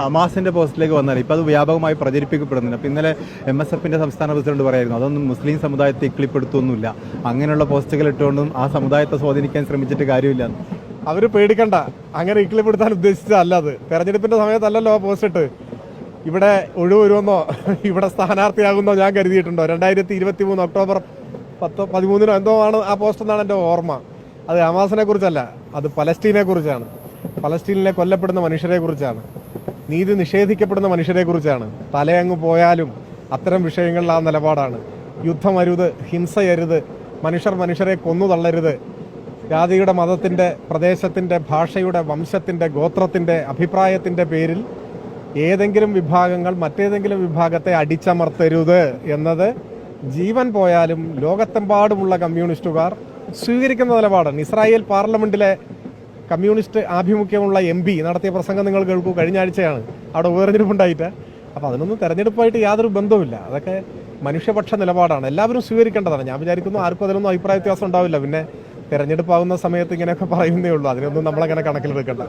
ഹമാസിന്റെ പോസ്റ്റിലേക്ക് വന്നാൽ ഇപ്പൊ അത് വ്യാപകമായി പ്രചരിപ്പിക്കപ്പെടുന്നുണ്ട്. അപ്പൊ ഇന്നലെ എം എസ് എഫിന്റെ സംസ്ഥാന പ്രസിഡന്റ് പറയായിരുന്നു അതൊന്നും മുസ്ലിം സമുദായത്തെ ഇക്ലിപ്പെടുത്തൊന്നുമില്ല അങ്ങനെയുള്ള പോസ്റ്റുകൾ ഇട്ടുകൊണ്ടും ആ സമുദായത്തെ സ്വാധീനിക്കാൻ ശ്രമിച്ചിട്ട് കാര്യമില്ല. അവർ പേടിക്കണ്ട. അങ്ങനെ ഇക്ലിപ്പെടുത്താൻ ഉദ്ദേശിച്ചതല്ല അത്. തെരഞ്ഞെടുപ്പിന്റെ സമയത്തല്ലല്ലോ ആ പോസ്റ്റ് ഇട്ട്. ഇവിടെ ഒഴിവ് വരുമെന്നോ ഇവിടെ സ്ഥാനാർത്ഥിയാകുന്നോ ഞാൻ കരുതിയിട്ടുണ്ടോ? രണ്ടായിരത്തി ഇരുപത്തി മൂന്ന് ഒക്ടോബർ പത്ത് പതിമൂന്നിനോ എന്തോ ആണ് ആ പോസ്റ്റ് എന്നാണ് എന്റെ ഓർമ്മ. അത് ഹമാസിനെ കുറിച്ചല്ല അത് പലസ്റ്റീനെ കുറിച്ചാണ് പലസ്റ്റീനിലെ കൊല്ലപ്പെടുന്ന മനുഷ്യരെ കുറിച്ചാണ് നീതി നിഷേധിക്കപ്പെടുന്ന മനുഷ്യരെക്കുറിച്ചാണ്. തലയങ്ങ് പോയാലും അത്തരം വിഷയങ്ങളിൽ ആ നിലപാടാണ്. യുദ്ധമരുത് ഹിംസയരുത് മനുഷ്യർ മനുഷ്യരെ കൊന്നു തള്ളരുത് ജാതിയുടെ മതത്തിന്റെ പ്രദേശത്തിന്റെ ഭാഷയുടെ വംശത്തിന്റെ ഗോത്രത്തിന്റെ അഭിപ്രായത്തിന്റെ പേരിൽ ഏതെങ്കിലും വിഭാഗങ്ങൾ മറ്റേതെങ്കിലും വിഭാഗത്തെ അടിച്ചമർത്തരുത് എന്നത് ജീവൻ പോയാലും ലോകത്തെമ്പാടുമുള്ള കമ്മ്യൂണിസ്റ്റുകാർ സ്വീകരിക്കുന്ന നിലപാടാണ്. ഇസ്രായേൽ പാർലമെന്റിലെ കമ്മ്യൂണിസ്റ്റ് ആഭിമുഖ്യമുള്ള എം പി നടത്തിയ പ്രസംഗം നിങ്ങൾ കേൾക്കൂ. കഴിഞ്ഞ ആഴ്ചയാണ് അവിടെ ഉപതെരഞ്ഞെടുപ്പുണ്ടായിട്ട് അപ്പോൾ അതിനൊന്നും തെരഞ്ഞെടുപ്പായിട്ട് യാതൊരു ബന്ധവുമില്ല. അതൊക്കെ മനുഷ്യപക്ഷ നിലപാടാണ്. എല്ലാവരും സ്വീകരിക്കേണ്ടതാണ്. ഞാൻ വിചാരിക്കുന്നു ആർക്കും അതിനൊന്നും അഭിപ്രായ വ്യത്യാസം ഉണ്ടാവില്ല. പിന്നെ തെരഞ്ഞെടുപ്പാകുന്ന സമയത്ത് ഇങ്ങനെയൊക്കെ പറയുന്നേ ഉള്ളൂ. അതിനൊന്നും നമ്മളങ്ങനെ കണക്കിലെടുക്കണ്ട.